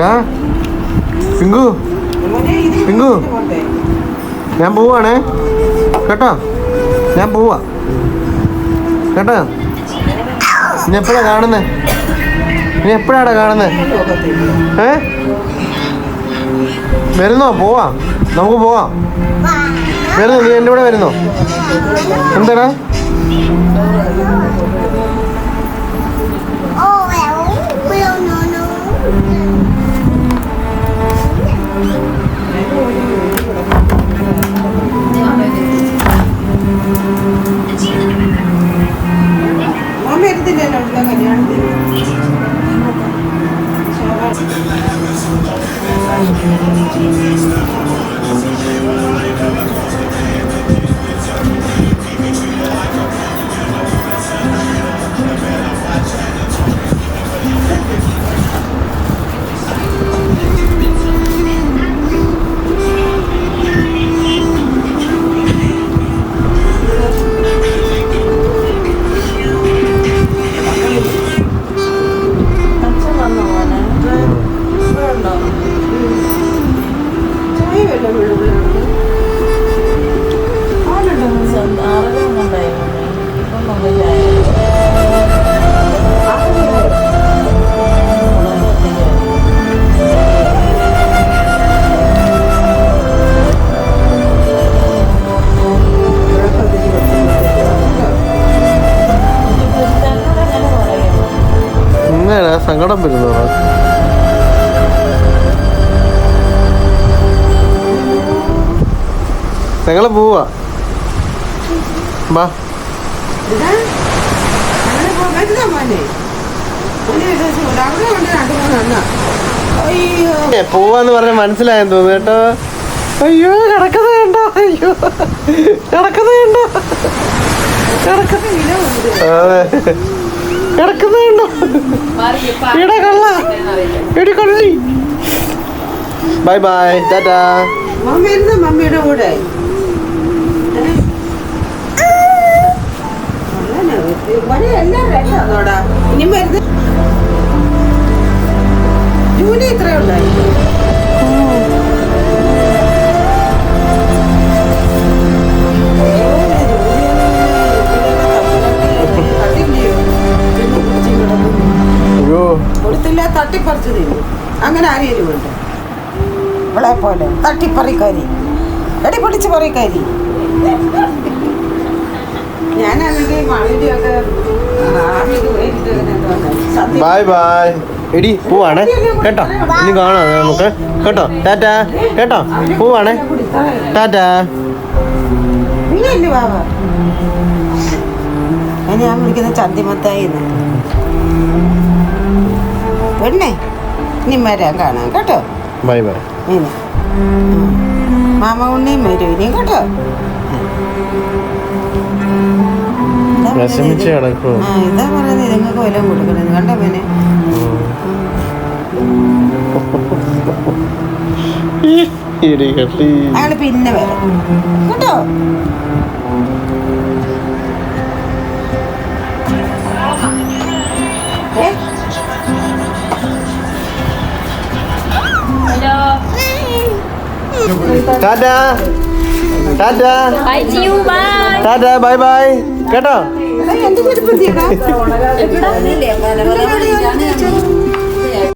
ഡാ, pink. Pink. ഞാൻ പോവാണേ. കേട്ടോ? ഞാൻ പോവാ. കേട്ടോ? ഇനി എപ്പോഴാ കാണുന്നേ? ഇനി എപ്പോഴാടാ കാണുന്നേ? ഏ? വരുന്നോ? പോവാ. നമുക്ക് പോവാം. വരുന്നോ? നീ എന്റെ കൂടെ വരുന്നോ? എന്താടാ? സങ്കടം വരുന്നോടാ ഞങ്ങൾ പോവാ ബാ പോവാന്ന് പറഞ്ഞ മനസ്സിലായെന്ന് തോന്നുന്നു കേട്ടോ. അയ്യോ കിടക്കുന്നത് കണ്ടോ? അയ്യോ. കിടക്കുന്നത് കണ്ടോ? കിടക്കുന്ന അതെ. കിടക്കുന്നത് കണ്ടോ ഇട കള്ള. ഇടി കൊള്ളി. ബൈ ബൈ ടാറ്റാ മമ്മി മമ്മിയുടെ കൂടെ. തട്ടിപ്പറിച്ച് തിന്നു അങ്ങനെ ആരെയും വേണ്ട ഇവളെ പോലെ തട്ടിപ്പറിക്കാരി എടി പിടിച്ച് പറിക്കാരി ബായ് ബായ് ബൈ ബൈ എടി പോവാണേ. കേട്ടോ? ഇനി കാണാം നമുക്ക്. കേട്ടോ? ടാറ്റാ. കേട്ടോ? പോവാണേ. ടാറ്റാ. ഞാൻ വിളിക്കുന്ന ചന്തിമത്തായി പെണ്ണേ ഇനി വരാൻ കാണാം കേട്ടോ. ബൈ ബൈ ഇനി. മാമ ഉണ്ണിയും വരും ഇനിയും കേട്ടോ വിഷമിച്ച്. ആ ഇതാ പറയുന്നത് നിങ്ങൾക്ക് വല്ലതും കൊടുക്കണത്? കണ്ടോ മോനെ? ഇടി കട്ടി പിന്നെ വരാം കേട്ടോ? ടാറ്റാ ടാറ്റാ Bye to you, bye. ടാറ്റാ ബൈ ബൈ കേട്ടോ?